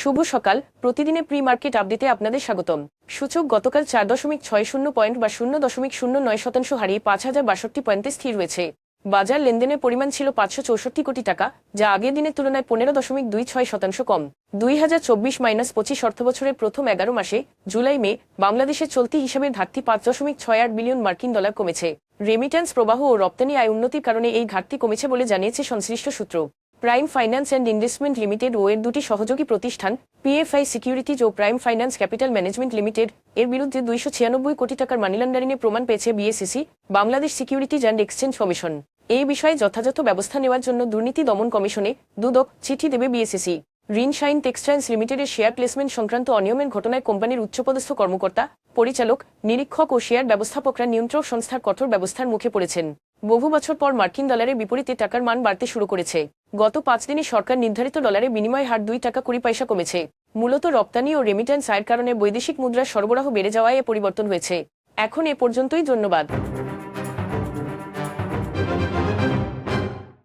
শুভ সকাল। প্রতিদিনে pre market আপডেটে আপনাদের স্বাগতম। সূচক গতকাল চার দশমিক ছয় শূন্য পয়েন্ট বা শূন্য দশমিক শূন্য নয় শতাংশ হারিয়ে পাঁচ হাজার বাষট্টি পয়েন্টে স্থির রয়েছে বাজার লেনদেনের পরিমাণ ছিল পাঁচশো চৌষট্টি কোটি টাকা, যা আগের দিনের তুলনায় পনেরো দশমিক দুই ছয় শতাংশ কম। দুই হাজার চব্বিশ মাইনাস পঁচিশ অর্থবছরের প্রথম এগারো মাসে, জুলাই, মে বাংলাদেশের চলতি হিসাবে ঘাটতি পাঁচ দশমিক ছয় আট বিলিয়ন মার্কিন ডলার কমেছে। রেমিট্যান্স প্রবাহ ও রপ্তানি আয় উন্নতির কারণে এই ঘাটতি কমেছে বলে জানিয়েছে সংশ্লিষ্ট সূত্র। Prime finance and investment limited ও এর দুটি সহযোগী প্রতিষ্ঠান পিএফআই সিকিউরিটিজ ও prime finance capital management limited এর বিরুদ্ধে দুইশো ছিয়ানব্বই কোটি টাকার মানি লন্ডারিংয়ের প্রমাণ পেয়েছে বিএসিসি Bangladesh securities and exchange commission এই বিষয়ে যথাযথ ব্যবস্থা নেওয়ার জন্য দুর্নীতি দমন কমিশনে দুদক চিঠি দেবে বিএসিসি রিন শাইন টেক্সটাইলস লিমিটেডের শেয়ার প্লেসমেন্ট সংক্রান্ত অনিয়মের ঘটনায় কোম্পানির উচ্চপদস্থ কর্মকর্তা, পরিচালক, নিরীক্ষক ও শেয়ার ব্যবস্থাপকরা নিয়ন্ত্রক সংস্থার কঠোর ব্যবস্থার মুখে পড়েছেন। বহু বছর পর মার্কিন ডলারের বিপরীতে টাকার মান বাড়তে শুরু করেছে। গত পাঁচ দিনে সরকার নির্ধারিত ডলারের বিনিময় হার দুই টাকা কুড়ি পয়সা কমেছে। মূলত রপ্তানি ও রেমিটেন্স আয়ের কারণে বৈদেশিক মুদ্রার সরবরাহ বেড়ে যাওয়ায় এ পরিবর্তন হয়েছে। এখন এ পর্যন্তই, ধন্যবাদ।